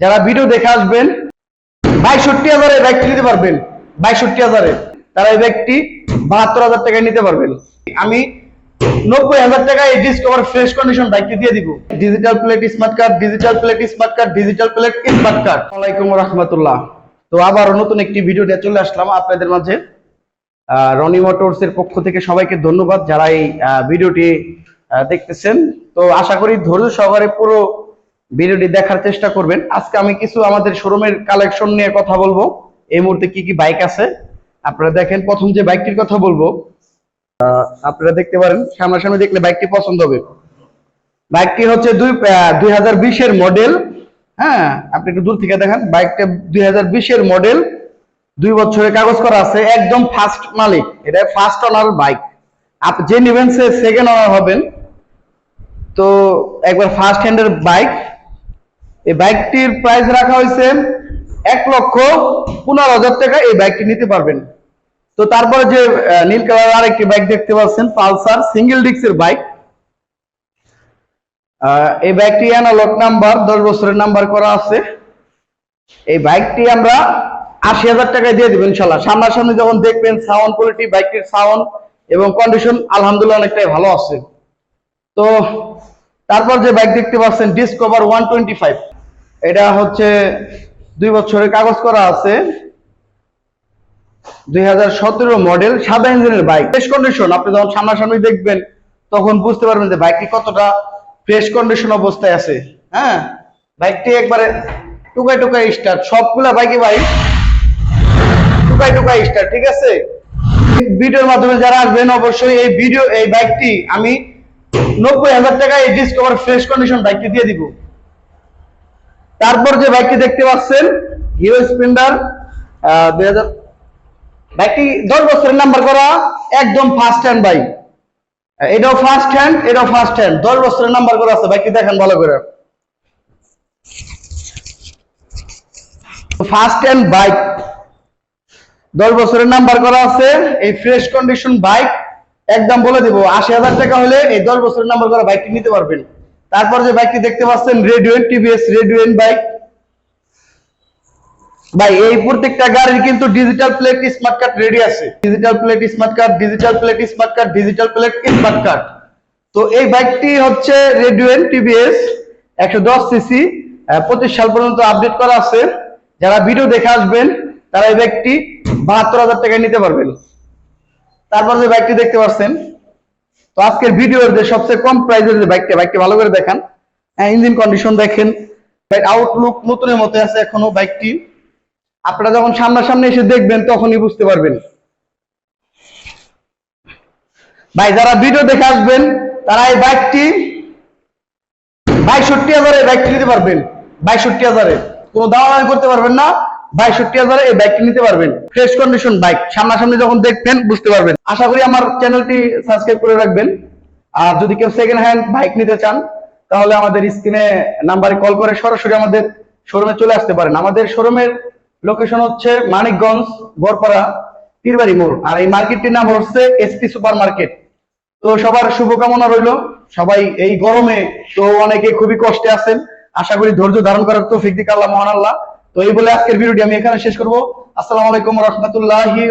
যারা ভিডিও দেখে আসবেন, বাইষট্টি হাজারে বাইকটি নিতে পারবেন। বাইষট্টি হাজারে। তারা এই ব্যাগটি বাহাত্তর হাজার টাকায় নিতে পারবেন। আমি নব্বই হাজার টাকায় এই ডিসকভার ফ্রেশ কন্ডিশন বাইকটি দিয়ে দিব। Digital plate smart card digital plate smart card digital plate smart card ওয়ালাইকুম রহমতুল্লাহ। তো আবারও নতুন একটি ভিডিও নিয়ে চলে আসলাম আপনাদের মাঝে। রনি মোটরস এর পক্ষ থেকে সবাইকে ধন্যবাদ যারা এই ভিডিওটি দেখতেছেন। তো আশা করি ধৈর্য সহকারে পুরো ভিডিওটি দেখার চেষ্টা করবেন। আজকে আমি কিছু আমাদের শোরুমের কালেকশন নিয়ে কথা বলব। এই মুহূর্তে কি কি বাইক আছে? আপনারা দেখেন, প্রথম যে বাইকটির কথা বলব আপনারা দেখতে পারেন, সামনাসামনি দেখলে বাইকটি পছন্দ হবে। বাইকটি হচ্ছে দুই দুই বিশের মডেল হ্যাঁ আপনি একটু দূর থেকে দেখেন, বাইকটা দুই বিশের মডেল দুই বছরের কাগজ করা আছে, একদম ফার্স্ট মালিক। এটা ফার্স্ট ওনার বাইক। আপনি যে নেবেন সে সেকেন্ড ওনার হবেন। তো, একবার ফার্স্ট হ্যান্ডের বাইক। এই বাইকটির প্রাইস রাখা হয়েছে এক লক্ষ পনেরো হাজার টাকা এই বাইকটি নিতে পারবেন। তো তারপরে যে নীল কালার আর একটি বাইক দেখতে পাচ্ছেন, পালসার সিঙ্গেল ডিস্কের বাইক। এই বাইকটি অ্যানালগ নাম্বার দশ বছরের নাম্বার করা আছে। এই বাইকটি আমরা আশি হাজার টাকায় দিয়ে দেবেন ইনশাল্লাহ। সামনাসামনি যখন দেখবেন সাউন্ড কোয়ালিটি বাইকটির সাউন্ড এবং কন্ডিশন আলহামদুলিল্লাহ অনেকটাই ভালো আছে। তো তারপর যে বাইক দেখতে পাচ্ছেন ডিসকভার ওয়ান টোয়েন্টি ফাইভ এটা হচ্ছে দুই বছরের কাগজ করা আছে। দুই হাজার সতেরো মডেল সাদা ইঞ্জিনের বাইক ফ্রেশ কন্ডিশন আপনি যখন সামনাসামনি দেখবেন, তখন বুঝতে পারবেন যে বাইকটি কতটা ফ্রেশ কন্ডিশন অবস্থায় আছে। হ্যাঁ? বাইকটি একবারে টুকাই টুকাই স্টার্ট সবগুলা বাইকে বাইক টুকাই টুকাই স্টার্ট ঠিক আছে? ভিডিওর মাধ্যমে যারা আসবেন, অবশ্যই এই ভিডিও এই বাইকটি আমি নব্বই হাজার টাকায় ডিসকভার ফ্রেশ কন্ডিশন বাইকটি দিয়ে দিব। তারপর যে বাইকটি দেখতে পাচ্ছেন, হিরো হাজার বাইকটি দশ বছরের নাম্বার করা, একদম ফার্স্ট হ্যান্ড বাইক এটাও ফার্স্ট হ্যান্ড এটাও ফার্স্ট হ্যান্ড দশ বছরের নাম্বার করা আছে, বাইকটি দেখেন ভালো করে। ফার্স্ট হ্যান্ড বাইক দশ বছরের নাম্বার করা আছে, এই ফ্রেশ কন্ডিশন বাইক একদম বলে দিব, আশি হাজার টাকা হলে এই দশ বছরের নাম্বার করা বাইকটি নিতে পারবেন। তারপর যে বাইকটি দেখতে পাচ্ছেন রেডিওয়েন টিভিএস রেডিওয়েন বাইক ভাই, এই প্রত্যেকটা গাড়ির কিন্তু digital plate smart card ready আছে। Digital plate smart card digital plate smart card digital plate smart card তো এই বাইকটি হচ্ছে রেডিওয়েন টিভিএস একশো দশ সিসি পঁচিশ সাল পর্যন্ত আপডেট করা আছে। যারা ভিডিও দেখে আসবেন, তারা এই বাইকটি বাহাত্তর হাজার টাকায় নিতে পারবেন। তারপর যে বাইকটি দেখতে পাচ্ছেন তো আজকের ভিডিওর যে সবচেয়ে কম প্রাইসের যে বাইকটা বাইকটি ভালো করে দেখান। হ্যাঁ ইঞ্জিন কন্ডিশন দেখেন। আউটলুক নতুনের মতো আছে এখনও বাইকটি আপনারা যখন সামনাসামনি এসে দেখবেন, তখনই বুঝতে পারবেন। ভাই, যারা ভিডিও দেখে আসবেন, তারা এই বাইকটি বাইষট্টি হাজারে বাইকটি নিতে পারবেন। বাইষট্টি হাজারে। কোনো দামাদামি করতে পারবেন না। হাজারে এই বাইকটি নিতে পারবেন। ফ্রেশ কন্ডিশন বাইক সামনাসামনি যখন দেখবেন, বুঝতে পারবেন। আশা করি আমার চ্যানেলটি সাবস্ক্রাইব করে রাখবেন। আর যদি কেউ সেকেন্ড হ্যান্ড বাইক নিতে চান, তাহলে আমাদের স্ক্রিনে নাম্বারে কল করে সরাসরি আমাদের শোরুমে চলে আসতে পারেন। আমাদের শোরুমের লোকেশন হচ্ছে মানিকগঞ্জ, বরপাড়া, পীরবাড়ি মোড়। আর এই মার্কেটটির নাম হচ্ছে এসপি সুপার মার্কেট তো সবার শুভকামনা রইল। সবাই এই গরমে তো অনেকে খুবই কষ্টে আছেন। আশা করি ধৈর্য ধারণ করার তো ফিকদিক আল্লাহ, মহান আল্লাহ। তো এই বলে আজকের ভিডিওটি আমি এখানে শেষ করব। আসসালামু আলাইকুম রহমতুল্লাহি